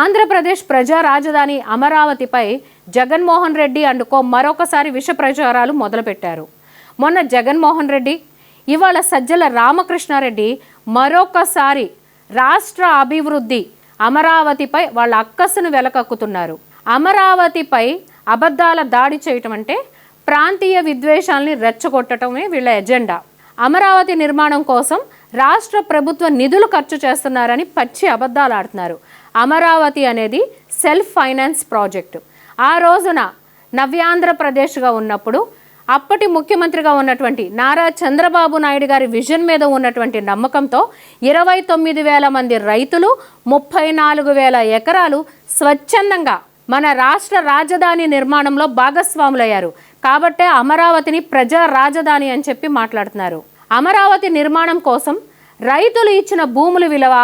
ఆంధ్రప్రదేశ్ ప్రజా రాజధాని అమరావతిపై జగన్మోహన్ రెడ్డి అండుకో మరొకసారి విష ప్రచారాలు మొదలుపెట్టారు. మొన్న జగన్మోహన్ రెడ్డి ఇవాళ సజ్జల రామకృష్ణారెడ్డి మరొకసారి రాష్ట్ర అభివృద్ధి అమరావతిపై వాళ్ళ అక్కసును వెలకక్కుతున్నారు. అమరావతిపై అబద్ధాల దాడి చేయటం అంటే ప్రాంతీయ విద్వేషాల్ని రెచ్చగొట్టడమే వీళ్ళ ఎజెండా. అమరావతి నిర్మాణం కోసం రాష్ట్ర ప్రభుత్వ నిధులు ఖర్చు చేస్తున్నారని పచ్చి అబద్ధాలు ఆడుతున్నారు అమరావతి అనేది సెల్ఫ్ ఫైనాన్స్ ప్రాజెక్టు. ఆ రోజున నవ్యాంధ్రప్రదేశ్గా ఉన్నప్పుడు అప్పటి ముఖ్యమంత్రిగా ఉన్నటువంటి నారా చంద్రబాబు నాయుడు గారి విజన్ మీద ఉన్నటువంటి నమ్మకంతో ఇరవై తొమ్మిది వేల మంది రైతులు ముప్పై నాలుగు వేల ఎకరాలు స్వచ్ఛందంగా మన రాష్ట్ర రాజధాని నిర్మాణంలో భాగస్వాములయ్యారు. కాబట్టే అమరావతిని ప్రజా రాజధాని అని చెప్పి మాట్లాడుతున్నారు. అమరావతి నిర్మాణం కోసం రైతులు ఇచ్చిన భూముల విలువ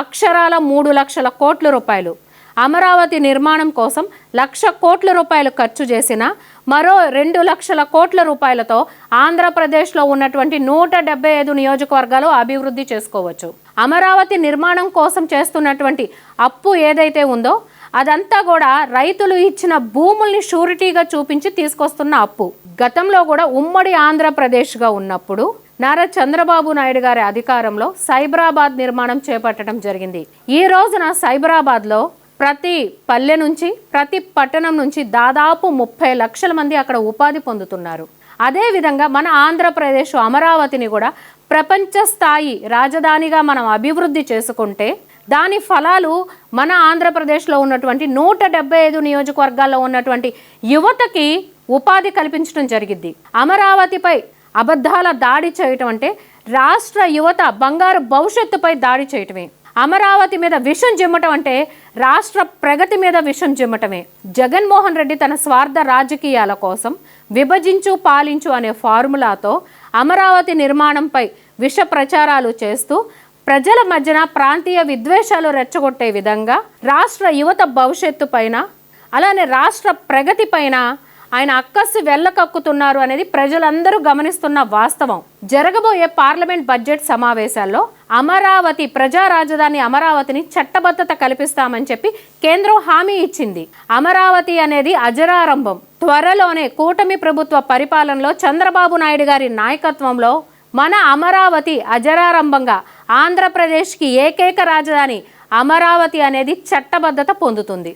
అక్షరాల మూడు లక్షల కోట్ల రూపాయలు. అమరావతి నిర్మాణం కోసం లక్ష కోట్ల రూపాయలు ఖర్చు చేసిన మరో రెండు లక్షల కోట్ల రూపాయలతో ఆంధ్రప్రదేశ్లో ఉన్నటువంటి నూట డెబ్బై ఐదు నియోజకవర్గాలు అభివృద్ధి చేసుకోవచ్చు. అమరావతి నిర్మాణం కోసం చేస్తున్నటువంటి అప్పు ఏదైతే ఉందో అదంతా కూడా రైతులు ఇచ్చిన భూముల్ని షూరిటీగా చూపించి తీసుకొస్తున్న అప్పు. గతంలో కూడా ఉమ్మడి ఆంధ్రప్రదేశ్గా ఉన్నప్పుడు నారా చంద్రబాబు నాయుడు గారి అధికారంలో సైబరాబాద్ నిర్మాణం చేపట్టడం జరిగింది. ఈ రోజున సైబరాబాద్లో ప్రతి పల్లె నుంచి ప్రతి పట్టణం నుంచి దాదాపు ముప్పై లక్షల మంది అక్కడ ఉపాధి పొందుతున్నారు. అదేవిధంగా మన ఆంధ్రప్రదేశ్ అమరావతిని కూడా ప్రపంచ స్థాయి రాజధానిగా మనం అభివృద్ధి చేసుకుంటే దాని ఫలాలు మన ఆంధ్రప్రదేశ్లో ఉన్నటువంటి నూట డెబ్బై ఐదు నియోజకవర్గాల్లో ఉన్నటువంటి యువతకి ఉపాధి కల్పించడం జరిగింది అమరావతిపై అబద్ధాల దాడి చేయటం అంటే రాష్ట్ర యువత బంగారు భవిష్యత్తుపై దాడి చేయటమే. అమరావతి మీద విషం జిమ్మటం అంటే రాష్ట్ర ప్రగతి మీద విషం జిమ్మటమే. జగన్మోహన్ రెడ్డి తన స్వార్థ రాజకీయాల కోసం విభజించు పాలించు అనే ఫార్ములాతో అమరావతి నిర్మాణంపై విష ప్రచారాలు చేస్తూ ప్రజల మధ్యన ప్రాంతీయ విద్వేషాలు రెచ్చగొట్టే విధంగా రాష్ట్ర యువత భవిష్యత్తు పైన అలానే రాష్ట్ర ప్రగతి పైన ఆయన అక్కస్సు వెళ్ళకక్కుతున్నారు అనేది ప్రజలందరూ గమనిస్తున్న వాస్తవం. జరగబోయే పార్లమెంట్ బడ్జెట్ సమావేశాల్లో అమరావతి ప్రజా రాజధాని అమరావతిని చట్టబద్ధత కల్పిస్తామని చెప్పి కేంద్రం హామీ ఇచ్చింది. అమరావతి అనేది అజరారంభం. త్వరలోనే కూటమి ప్రభుత్వ పరిపాలనలో చంద్రబాబు నాయుడు గారి నాయకత్వంలో మన అమరావతి అజరారంభంగా ఆంధ్రప్రదేశ్కి ఏకైక రాజధాని అమరావతి అనేది చట్టబద్ధత పొందుతుంది.